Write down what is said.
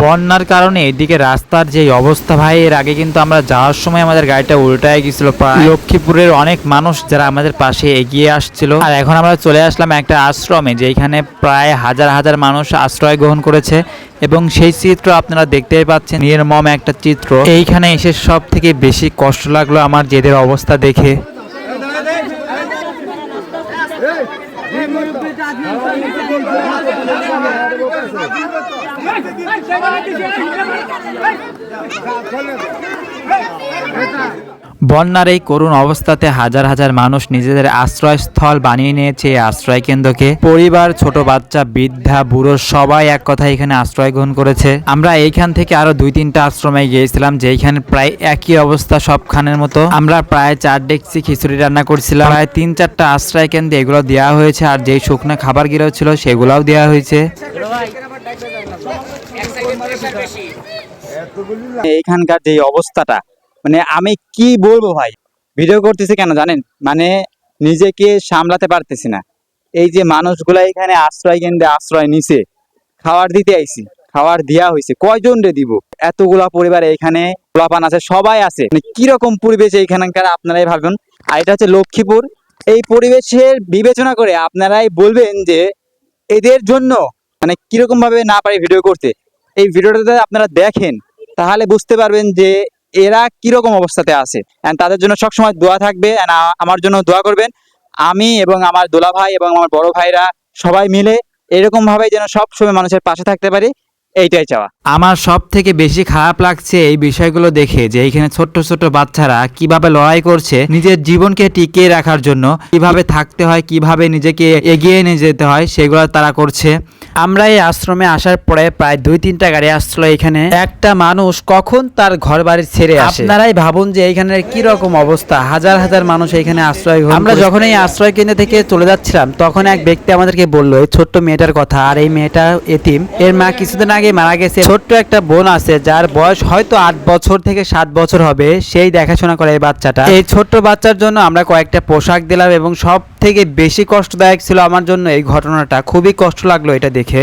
বন্যার কারণে এদিকে রাস্তার যে অবস্থা ভাই, এর আগে কিন্তু আমরা যাওয়ার সময় আমাদের গাড়িটা উল্টায় গেছিল লক্ষ্মীপুরের অনেক মানুষ যারা আমাদের পাশে এগিয়ে আসছিল। আর এখন আমরা চলে আসলাম একটা আশ্রমে, যেখানে প্রায় হাজার হাজার মানুষ আশ্রয় গ্রহণ করেছে। এবং সেই চিত্র আপনারা দেখতেই পাচ্ছেন, নির্মম একটা চিত্র। এইখানে এসে সব থেকে বেশি কষ্ট লাগল আমার যেদের অবস্থা দেখে। Hey! বন্যার এই করুণ অবস্থাতে হাজার হাজার মানুষ নিজেদের আশ্রয়স্থল বানিয়ে নিয়েছে এই আশ্রয় কেন্দ্রকে। পরিবার ছোট বাচ্চা বৃদ্ধা বুড়ো সবাই এক কথা এখানে আশ্রয় গ্রহণ করেছে। আমরা এইখান থেকে আরও দুই তিনটা আশ্রমে গিয়েছিলাম যেখানে প্রায় একই অবস্থা সবখানের মতো। আমরা প্রায় চার ডেকচি খিচুড়ি রান্না করছিলাম। প্রায় তিন চারটা আশ্রয় কেন্দ্রে এগুলো দেওয়া হয়েছে আর যেই শুকনো খাবার গিরো ছিল সেগুলোও দেওয়া হয়েছে। এইখানকার যে অবস্থাটা মানে আমি কি বলব ভাই? ভিডিও করতেছি কেন জানেন? মানে নিজেকে সামলাতে পারতেছি না। এই যে মানুষগুলা এখানে আশ্রয় কেন্দ্রে আশ্রয় নিছে খাবার দিতে আইছি খাবার দেওয়া হয়েছে কয়জন রে দিব? এতগুলা পরিবার এখানে পোলাপান আছে, সবাই আছে। মানে কীরকম পরিবেশ এইখানকার আপনারাই ভাববেন আর এটা হচ্ছে লক্ষ্মীপুর। এই পরিবেশের বিবেচনা করে আপনারাই বলবেন যে এদের জন্য মানে কীরকম ভাবে না পারি ভিডিও করতে। এই ভিডিওটাতে আপনারা দেখেন, তাহলে বুঝতে পারবেন যে এরা কীরকম অবস্থাতে আছে? And তাদের জন্য সবসময় দোয়া থাকবে। আ- আমার জন্য দোয়া করবেন। আমি এবং আমার দোলা ভাই এবং আমার বড় ভাইরা সবাই মিলে এরকম ভাবে যেন সব সময় মানুষের পাশে থাকতে পারি। এইটাই চাওয়া। আমার সব থেকে বেশি খারাপ লাগছে এই বিষয়গুলো দেখে যে এইখানে ছোট্ট ছোট্ট বাচ্চারা কীভাবে লড়াই করছে নিজের জীবনকে টিকিয়ে রাখার জন্য, কীভাবে থাকতে হয়, কীভাবে নিজেকে এগিয়ে নিয়ে যেতে হয়, সেগুলো তারা করছে। আমরা এই আশ্রমে আসার পরে প্রায় দুই তিনটা গাড়ি আসলো এখানে। একটা মানুষ কখন তার ঘর বাড়ি ছেড়ে আসে? আপনারাই ভাবুন যে এইখানে কি রকম অবস্থা। হাজার হাজার মানুষ এখানে আশ্রয় আমরা যখন এই আশ্রয় কেন্দ্র থেকে চলে যাচ্ছিলাম তখন এক ব্যক্তি আমাদেরকে বলল এই ছোট্ট মেয়েটার কথা আর এই মেয়েটা এতিম। এর মা কিছুদিন আগে মারা গেছে। ছোট্ট একটা বোন আছে যার বয়স হয়তো আট বছর থেকে সাত বছর হবে। সেই দেখাশোনা করে এই বাচ্চাটা। এই ছোট্ট বাচ্চার জন্য আমরা কয়েকটা পোশাক দিলাম এবং সব থেকে বেশি কষ্টদায়ক ছিল আমার জন্য এই ঘটনাটা। খুবই কষ্ট লাগল এটা দেখে।